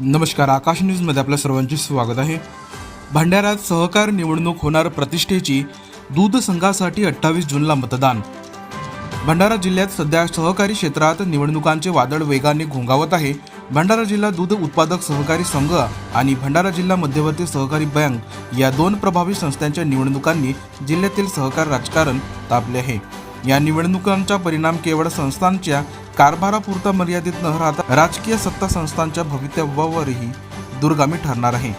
नमस्कार आकाश न्यूजमध्ये आपल्या सर्वांचे स्वागत आहे. भंडाऱ्यात सहकार निवडणूक होणार प्रतिष्ठेची दूध संघासाठी अठ्ठावीस जूनला मतदान. भंडारा जिल्ह्यात सध्या सहकारी क्षेत्रात निवडणुकांचे वादळ वेगाने घोंगावत आहे. भंडारा जिल्हा दूध उत्पादक सहकारी संघ आणि भंडारा जिल्हा मध्यवर्ती सहकारी बँक या दोन प्रभावी संस्थांच्या निवडणुकांनी जिल्ह्यातील सहकार राजकारण तापले आहे. या निवडणुकांचा परिणाम केवळ संस्थांच्या कारभारापुरता मर्यादित न राहता राजकीय सत्ता संस्थांच्या भवितव्यावरही दुर्गामी ठरणार आहे.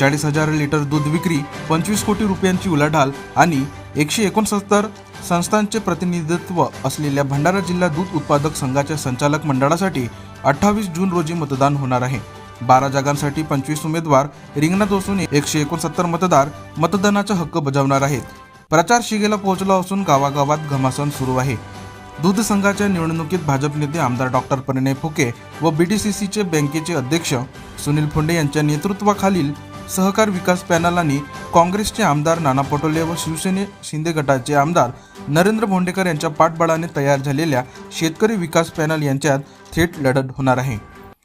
चाळीस हजार लिटर दूध विक्री पंचवीस कोटी रुपयांची उलाढाल आणि एकशे एकोणसत्तर संस्थांचे प्रतिनिधित्व असलेल्या भंडारा जिल्हा दूध उत्पादक संघाच्या संचालक मंडळासाठी अठ्ठावीस जून रोजी मतदान होणार आहे. बारा जागांसाठी पंचवीस उमेदवार रिंगणात असून एकशे एकोणसत्तर मतदार मतदानाचा हक्क बजावणार आहेत. प्रचार शिगेला पोहोचला असून गावागावात घमासन सुरू आहे. दूध संघाच्या निवडणुकीत भाजप नेते आमदार डॉक्टर परिणय फुके व बी टी सी सीचे बँकेचे अध्यक्ष सुनील फुंडे यांच्या नेतृत्वाखालील सहकार विकास पॅनल आणि काँग्रेसचे आमदार नाना पटोले व शिवसेने शिंदे गटाचे आमदार नरेंद्र भोंडेकर यांच्या पाठबळाने तयार झालेल्या शेतकरी विकास पॅनल यांच्यात थेट लढत होणार आहे.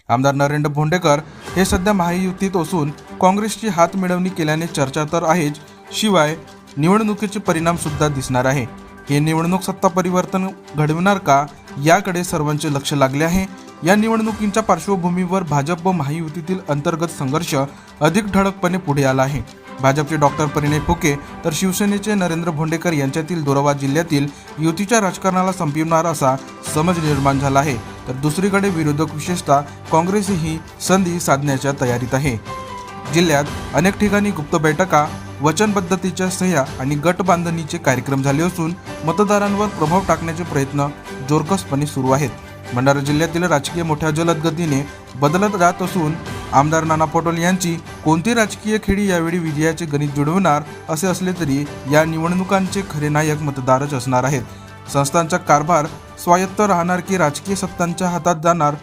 आमदार नरेंद्र भोंडेकर हे सध्या महायुतीत असून काँग्रेसची हात मिळवणी केल्याने चर्चा तर आहेच शिवाय निवडणुकीचे परिणाम सुद्धा दिसणार आहे. हे निवडणूक सत्ता परिवर्तन घडविणार का याकडे सर्वांचे लक्ष लागले आहे. या निवडणुकींच्या पार्श्वभूमीवर भाजप व महायुतीतील अंतर्गत संघर्ष अधिक ठळकपणे पुढे आला आहे. भाजपचे डॉक्टर परिणय फुके तर शिवसेनेचे नरेंद्र भोंडेकर यांच्यातील दोरवा जिल्ह्यातील युतीच्या राजकारणाला संपविणार असा समज निर्माण झाला आहे. तर दुसरीकडे विरोधक विशेषतः काँग्रेस ही संधी साधण्याच्या तयारीत आहे. जिल्ह्यात अनेक ठिकाणी गुप्त बैठका वचनबद्धतेच्या सह्या आणि गट बांधणीचे कार्यक्रम झाले असून मतदारांवर प्रभाव टाकण्याचे प्रयत्न जोरकसपणे सुरू आहेत. भंडारा जिल्ह्यातील राजकीय मोठ्या जलद गतीने बदलत जात असून आमदार नाना पटोले यांची कोणती राजकीय खेळी यावेळी विजयाचे गणित जुळवणार असे असले तरी या निवडणुकांचे खरे नायक मतदारच असणार आहेत. संस्थांचा कारभार स्वायत्त राहणार की राजकीय सत्तांच्या हातात जाणार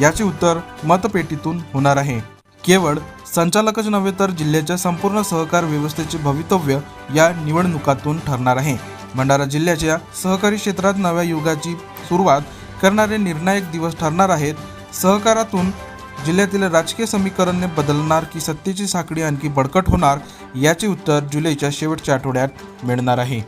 याचे उत्तर मतपेटीतून होणार आहे. केवळ संचालकच नव्हे तर जिल्ह्याच्या संपूर्ण सहकार व्यवस्थेचे भवितव्य या निवडणुकातून ठरणार आहे. भंडारा जिल्ह्याच्या सहकारी क्षेत्रात नव्या युगाची सुरुवात करणारे निर्णायक दिवस ठरणार आहेत. सहकारातून जिल्ह्यातील राजकीय समीकरण बदलणार की सत्तेची साखळी आणखी बळकट होणार याचे उत्तर जुलैच्या शेवटच्या आठवड्यात मिळणार आहे.